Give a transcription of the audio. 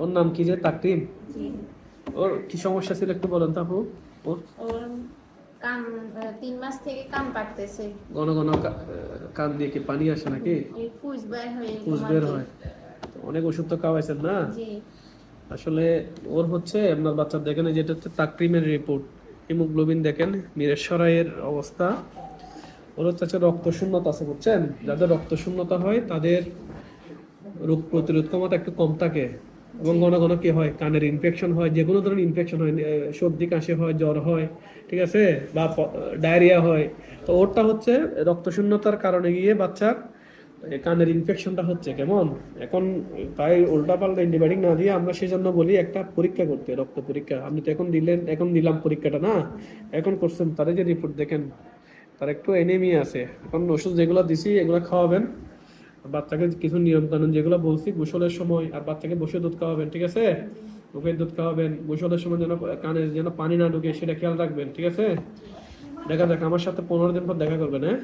ওর নাম কি যে? তাকরিম? ওর কি সমস্যা ছিল একটু বলেন তো আপু? ওর? কান তিন মাস থেকে কান পাকতেছে ঘন ঘন কান দিয়ে কি পানি আসে নাকি? ফুস বের হয়ে বের হয়। অনেক ওষুধ তো খাওয়াইছেন না? আসলে ওর হচ্ছে আপনার দেখেন যেটা হচ্ছে তাকরিমের রিপোর্ট হিমোগ্লোবিন দেখেন মিরেশ্বরাইয়ের অবস্থা। ওর হচ্ছে রক্ত শূন্যতা আছে বুঝছেন? যাদের রক্ত শূন্যতা হয় তাদের রোগ প্রতিরোধ ক্ষমতা একটু কম থাকে। এবং ঘন ঘন কি হয়? কানের ইনফেকশন হয় যে কোনো ধরনের ইনফেকশন হয় সর্দি, কাশি হয়, জ্বর হয়, ঠিক আছে? বা ডায়রিয়া হয়। তো ওরটা হচ্ছে রক্ত শূন্যতার কারণে গিয়ে বাচ্চার কানের ইনফেকশনটা হচ্ছে, কেমন? এখন তাই উল্টাপাল্টা অ্যান্টিবায়োটিক না দিয়ে আমরা সেই জন্য বলি একটা পরীক্ষা করতে, রক্ত পরীক্ষা। আপনি তো এখন দিলেন, এখন দিলাম পরীক্ষাটা, না? এখন করছেন তাদের যে রিপোর্ট দেখেন, তার একটু এনেমিয়া আছে। এখন ওষুধ যেগুলো দিছি, এগুলো খাওয়াবেন। বাচ্চাকে কিছু নিয়ম কানুন যেগুলো বলছি, গোসলের সময় আর বাচ্চাকে বসে দুধ খাওয়াবেন, ঠিক আছে? ওকে দুধ খাওয়াবেন, গোসলের সময় যেন কানে যেন পানি না ঢুকে, সেটা খেয়াল রাখবেন, ঠিক আছে? দেখা দেখ আমার সাথে পনেরো দিন পর দেখা করবেন হ্যাঁ?